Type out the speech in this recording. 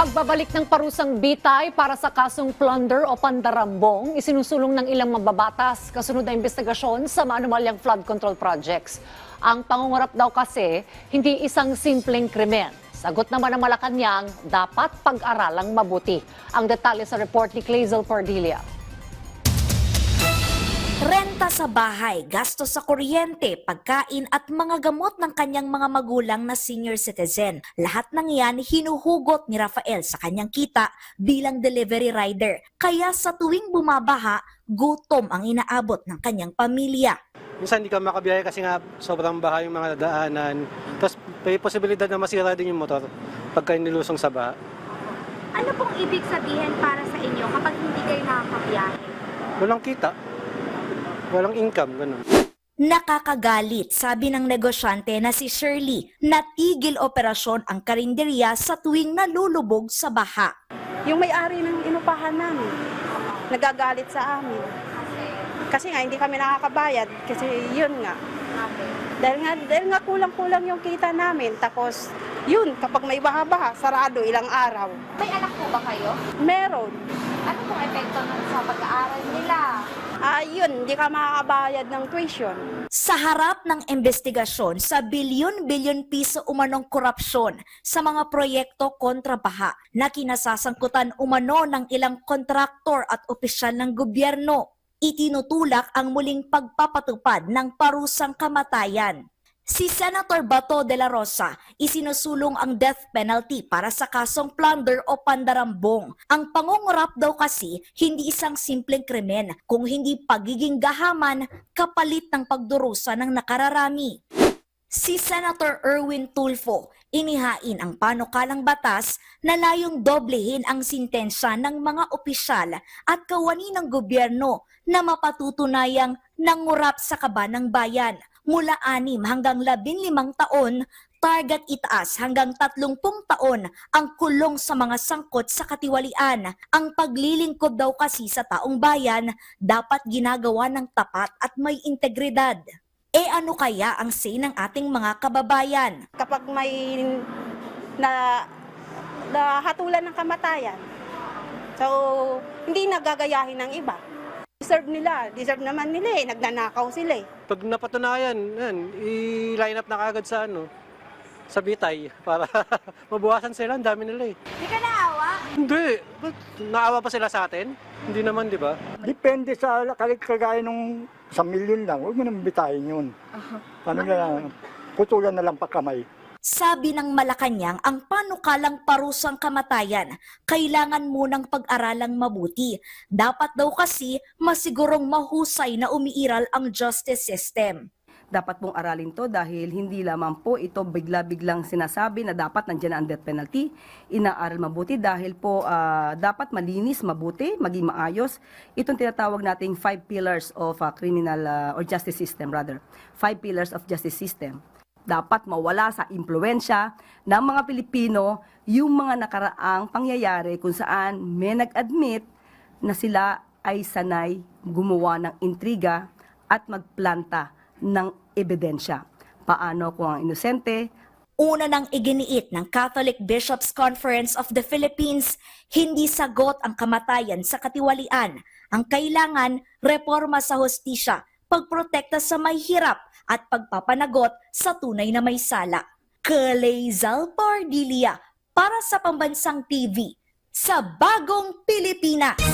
Pagbabalik ng parusang bitay para sa kasong plunder o pandarambong, isinusulong ng ilang mababatas kasunod na investigasyon sa maanumalyang flood control projects. Ang pangungurap daw kasi hindi isang simpleng krimen. Sagot naman ng Malacanang, dapat pag-aralang mabuti. Ang detalye sa report ni Clazel Cordelia. Renta sa bahay, gasto sa kuryente, pagkain at mga gamot ng kanyang mga magulang na senior citizen. Lahat ng yan hinuhugot ni Rafael sa kanyang kita bilang delivery rider. Kaya sa tuwing bumabaha, gutom ang inaabot ng kanyang pamilya. Minsan hindi ka makabiyahe kasi nga sobrang baha yung mga daanan. Tapos may posibilidad na masira din yung motor pagka nilusong sa baha. Ano pong ibig sabihin para sa inyo kapag hindi kayo nakakabiyahe? Walang kita. Walang income, ganun. Nakakagalit, sabi ng negosyante na si Shirley, natigil operasyon ang karinderya sa tuwing nalulubog sa baha. yung may-ari ng inupahan namin nagagalit sa amin. Kasi nga hindi kami nakakabayad kasi yun nga. Dahil nga, dahil nga kulang-kulang yung kita namin. Tapos yun, kapag may baha-baha, sarado ilang araw. May anak po ba kayo? Meron. Ano pong epekto nun sa pag-aaral nila? Ah, yun, hindi ka makakabayad ng tuition. Sa harap ng investigasyon sa bilyon-bilyon piso umanong korupsyon sa mga proyekto kontra baha na kinasasangkutan umano ng ilang kontraktor at opisyal ng gobyerno, itinutulak ang muling pagpapatupad ng parusang kamatayan. Si Senator Bato de la Rosa isinusulong ang death penalty para sa kasong plunder o pandarambong. Ang pangungurap daw kasi hindi isang simpleng krimen kung hindi pagiging gahaman kapalit ng pagdurusa ng nakararami. Si Senator Erwin Tulfo inihain ang panukalang batas na layong doblehin ang sintensya ng mga opisyal at kawani ng gobyerno na mapatutunayang nangurap sa kaba ng bayan mula 6 hanggang 15 taon, target itaas hanggang 30 taon ang kulong sa mga sangkot sa katiwalian. Ang paglilingkod daw kasi sa taong bayan dapat ginagawa ng tapat at may integridad. E ano kaya ang say ng ating mga kababayan? Kapag may na nahatulan ng kamatayan, so hindi nagagayahin ng iba. Deserve nila, deserve naman nila eh, nagnanakaw sila eh. Pag napatunayan, yan, i-line up na kagad sa ano, sa bitay para mabuwasan sila, ang dami nila eh. Hindi ka naawa? Hindi, ba't naawa pa sila sa atin? Hindi naman, di ba? Depende sa kalit kagaya nung sa milyon lang, huwag mo nang bitayin yun. Ano na lang, putulan na lang pa kamay. Sabi ng Malacanang ang panukalang parusang kamatayan, kailangan munang pag-aralang mabuti. Dapat daw kasi masigurong mahusay na umiiral ang justice system. dapat pong aralin to dahil hindi lamang po ito bigla-biglang sinasabi na dapat nandiyan na ang death penalty. Inaaral mabuti dahil po ah, dapat malinis, mabuti, maging maayos. Itong tinatawag nating five pillars of ah, criminal ah, or justice system rather. Five pillars of justice system. Dapat mawala sa impluensya ng mga Pilipino yung mga nakaraang pangyayari kung saan may nag-admit na sila ay sanay gumawa ng intriga at magplanta ng ebidensya. Paano kung ang inosente Una nang iginiit ng Catholic Bishops Conference of the Philippines, hindi sagot ang kamatayan sa katiwalian. Ang kailangan, reforma sa hostisya, pagprotekta sa may hirap at pagpapanagot sa tunay na may sala. Kalezal Pardilia para sa Pambansang TV sa Bagong Pilipinas.